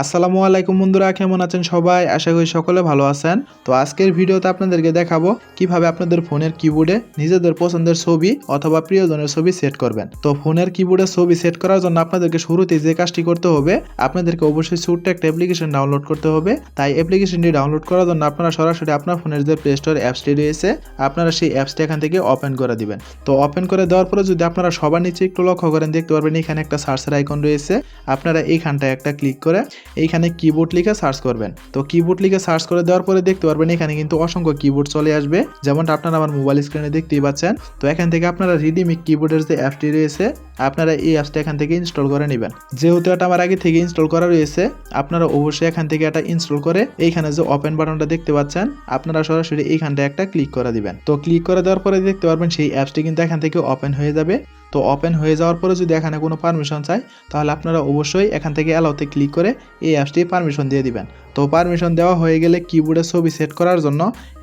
আসসালামু আলাইকুম বন্ধুরা, কেমন আছেন সবাই? আশা করি সকলে ভালো আছেন। তো আজকের ভিডিওতে আপনাদেরকে দেখাবো কীভাবে আপনাদের ফোনের কিবোর্ডে নিজেদের পছন্দের ছবি অথবা প্রিয়জনের ছবি সেট করবেন। তো ফোনের কিবোর্ডে ছবি সেট করার জন্য আপনাদেরকে শুরুতেই যে কাজটি করতে হবে, আপনাদেরকে অবশ্যই ছোট্ট একটা অ্যাপ্লিকেশন ডাউনলোড করতে হবে। তাই অ্যাপ্লিকেশনটি ডাউনলোড করার জন্য আপনারা সরাসরি আপনার ফোনের যে প্লে স্টোর অ্যাপসটি রয়েছে, আপনারা সেই অ্যাপসটি এখান থেকে ওপেন করে দিবেন। তো ওপেন করে দেওয়ার পরে যদি আপনারা সবার নিচে একটু লক্ষ্য করেন, দেখতে পারবেন এখানে একটা সার্চের আইকন রয়েছে। আপনারা এইখানটায় একটা ক্লিক করে এইখানে কিবোর্ড লিখে সার্চ করবেন। তো কিবোর্ড লিখে সার্চ করে দেওয়ার পরে দেখতে পারবেন এখানে কিন্তু অসংখ্য কিবোর্ড চলে আসবে। যেমনটা আপনারা আমার মোবাইল স্ক্রিনে দেখতেই পাচ্ছেন। তো এখান থেকে আপনারা রিডিমিক কিবোর্ডের যে অ্যাপটি রয়েছে, আপনারা এই অ্যাপসটা এখান থেকে ইনস্টল করে নেবেন। যেহেতু এটা আমার আগে থেকে ইনস্টল করা রয়েছে, আপনারা অবশ্যই এখান থেকে এটা ইনস্টল করে এইখানে যে ওপেন বাটনটা দেখতে পাচ্ছেন, আপনারা সরাসরি এইখানটা একটা ক্লিক করে দিবেন। তো ক্লিক করে দেওয়ার পরে দেখতে পারবেন সেই অ্যাপসটি কিন্তু এখান থেকে ওপেন হয়ে যাবে। তো ওপেন হয়ে যাওয়ার পরে যদি এখানে কোনো পারমিশন চাই, তাহলে আপনারা অবশ্যই এখান থেকে অ্যালাউতে ক্লিক করে এই অ্যাপসটি পারমিশন দিয়ে দিবেন। তো পারমিশন দেওয়া হয়ে গেলে কিবোর্ডে ছবি সেট করার জন্য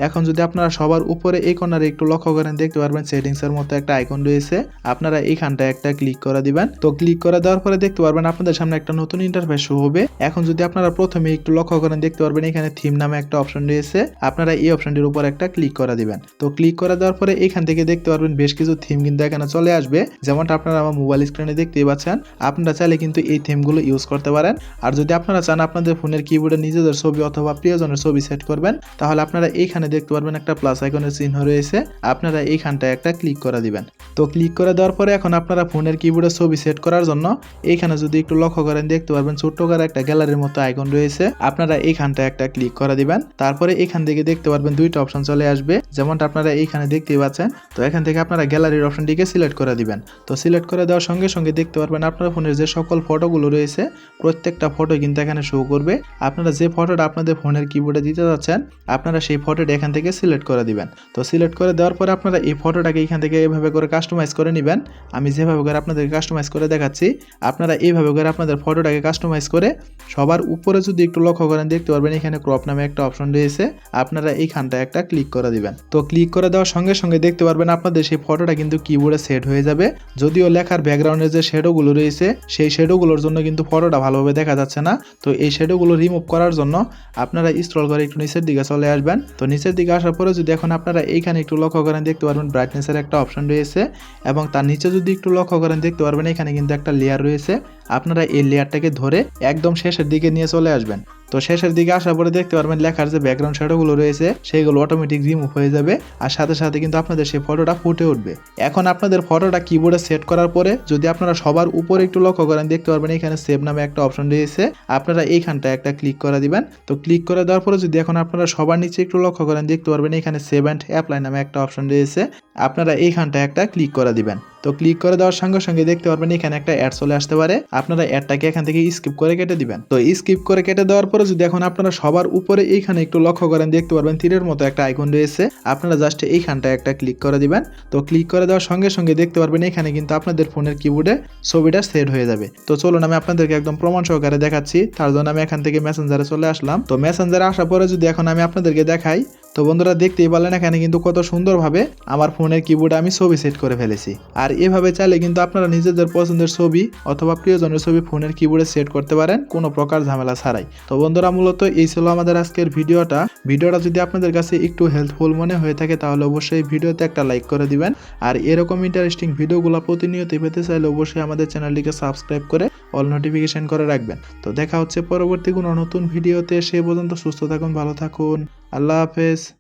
এখন যদি আপনারা সবার উপরে এই কর্নারে একটু লক্ষ্য করেন, দেখতে পারবেন সেটিংসের মতো একটা আইকন রয়েছে। আপনারা এইখানটায় একটা ক্লিক করে দিবেন। তো ক্লিক করে দেওয়ার পরে দেখতে পারবেন আপনাদের সামনে একটা নতুন ইন্টারফেস শো হবে। এখন যদি আপনারা প্রথমে একটু লক্ষ্য করেন, দেখতে পারবেন এখানে থিম নামে একটা অপশন রয়েছে। আপনারা এই অপশনটির উপর একটা ক্লিক করে দিবেন। তো ক্লিক করে দেওয়ার পরে এখান থেকে দেখতে পারবেন বেশ কিছু থিম কিন্তু এখানে চলে আসবে। যেমনটা আপনারা আমার মোবাইল স্ক্রিনে দেখতেই পাচ্ছেন, আপনারা চাইলে কিন্তু এই থিমগুলো ইউজ করতে পারেন। আর যদি আপনারা চান আপনাদের ফোনের কিবোর্ডে নিজেদের ছবি অথবা প্রিয়জনের ছবি সেট করবেন, তাহলে আপনারা এইখানে দেখতে পারবেন একটা প্লাস আইকনের চিহ্ন রয়েছে। আপনারা এইখানটায় একটা ক্লিক করে দিবেন। তো ক্লিক করে দেওয়ার পরে এখন আপনারা ফোনের কিবোর্ডে ছবি সেট করার জন্য এইখানে যদি একটু লক্ষ্য করেন, দেখতে পারবেন ছোট্ট করে একটা গ্যালারির মতো আইকন রয়েছে। আপনারা এইখানটায় একটা ক্লিক করে দিবেন। তারপরে এখান থেকে দেখতে পারবেন দুইটা অপশন চলে আসবে। যেমনটা আপনারা এইখানে দেখতেই পাচ্ছেন, তো এখান থেকে আপনারা গ্যালারির অপশনটিকে সিলেক্ট করে দিবেন। তো সিলেক্ট করে দেওয়ার সঙ্গে সঙ্গে দেখতে পারবেন আপনার ফোনের যে সকল ফটোগুলো রয়েছে, প্রত্যেকটা ফটো কিন্তু এখানে শো করবে। আপনারা যে ফটোটা আপনাদের ফোনের কিবোর্ডে দিতে যাচ্ছেন, আপনারা সেই ফটোটা এখান থেকে সিলেক্ট করে দিবেন। তো সিলেক্ট করে দেওয়ার পরে আপনারা এই ফটোটাকে এখান থেকে এভাবে করে কাস্টমাইজ করে নেবেন। আমি যেভাবে করে আপনাদেরকে কাস্টমাইজ করে দেখাচ্ছি, আপনারা এইভাবে করে আপনাদের ফটোটাকে কাস্টমাইজ করে সবার উপরে যদি একটু লক্ষ্য করেন, দেখতে পারবেন এখানে ক্রপ নামে একটা অপশন রয়েছে। আপনারা এইখানটা একটা ক্লিক করে দিবেন। তো ক্লিক করে দেওয়ার সঙ্গে সঙ্গে দেখতে পারবেন আপনাদের সেই ফটোটা কিন্তু কিবোর্ডে সেট হয়ে যাবে। যদিও লেখার ব্যাকগ্রাউন্ডের যে শেডোগুলো রয়েছে, সেই শেডোগুলোর জন্য কিন্তু ফটোটা ভালোভাবে দেখা যাচ্ছে না। তো এই শেডোগুলো রিমুভ করার জন্য আপনারা স্ক্রল করে একটু নিচের দিকে চলে আসবেন। তো নিচের দিকে আসার পরে যদি এখন আপনারা এইখানে একটু লক্ষ্য করেন, দেখতে পারবেন ব্রাইটনেসের একটা অপশন রয়েছে এবং তার নিচে যদি একটু লক্ষ্য করেন, দেখতে পারবেন এখানে কিন্তু একটা লেয়ার রয়েছে। আপনারা এই লেয়ারটাকে ধরে একদম শেষের দিকে নিয়ে চলে আসবেন। তো শেষের দিকে আসার পরে দেখতে পারবেন লেখার যে ব্যাকগ্রাউন্ড শ্যাডোগুলো রয়েছে, সেগুলো অটোমেটিক রিমুভ হয়ে যাবে। আর সাথে সাথে কিন্তু আপনাদের সেই ফটোটা ফুটে উঠবে। এখন আপনাদের ফটোটা কিবোর্ডে সেট করার পরে যদি আপনারা সবার উপরে একটু লক্ষ্য করেন, দেখতে পারবেন এখানে সেভ নামে একটা অপশন রয়েছে। আপনারা এইখানটা একটা ক্লিক করে দিবেন। তো ক্লিক করে দেওয়ার পরে যদি এখন আপনারা সবার নিচে একটু লক্ষ্য করেন, দেখতে পারবেন এখানে সেভ অ্যান্ড অ্যাপ্লাই নামে একটা অপশন রয়েছে। আপনারা এইখানটা একটা ক্লিক করে দিবেন। তো ক্লিক করে দেওয়ার সঙ্গে সঙ্গে দেখতে পারবেন এখানে একটা অ্যাড চলে আসতে পারে। আপনারা অ্যাডটাকে এখান থেকে স্কিপ করে কেটে দিবেন। তো স্কিপ করে কেটে দেওয়ার পরে যদি এখন আপনারা সবার উপরে এইখানে একটু লক্ষ্য করেন, দেখতে পারবেন তীরের মতো একটা আইকন রয়েছে। আপনারা জাস্ট এইখানটায় একটা ক্লিক করে দিবেন। তো ক্লিক করে দেওয়ার সঙ্গে সঙ্গে দেখতে পারবেন এখানে কিন্তু আপনাদের ফোনের কিবোর্ডে ছবিটা সেট হয়ে যাবে। তো চলুন আমি আপনাদেরকে একদম প্রমাণ সহকারে দেখাচ্ছি। তার জন্য আমি এখান থেকে মেসেঞ্জারে চলে আসলাম। তো মেসেঞ্জারে আসার পরে যদি এখন আমি আপনাদেরকে দেখাই তো বন্ধুরা দেখতেই পারলেন এখানে কিন্তু কত সুন্দরভাবে আমার ফোনের কিবোর্ডে আমি ছবি সেট করে ফেলেছি। আর এভাবে চাইলে কিন্তু আপনারা নিজেদের পছন্দের ছবি অথবা প্রিয়জনের ছবি ফোনের কিবোর্ডে সেট করতে পারেন, কোনো প্রকার ঝামেলা ছাড়াই। তো বন্ধুরা মূলত এই ছিল আমাদের আজকের ভিডিওটা। ভিডিওটা যদি আপনাদের কাছে একটু হেল্পফুল মনে হয়ে থাকে তাহলে অবশ্যই ভিডিওতে একটা লাইক করে দিবেন। আর এরকম ইন্টারেস্টিং ভিডিওগুলো প্রতিনিয়ত পেতে চাইলে অবশ্যই আমাদের চ্যানেলটিকে সাবস্ক্রাইব করে অল নোটিফিকেশন করে রাখবেন। তো দেখা হচ্ছে পরবর্তী কোনো নতুন ভিডিওতে, সে পর্যন্ত সুস্থ থাকুন, ভালো থাকুন। আল্লাহ হাফেজ।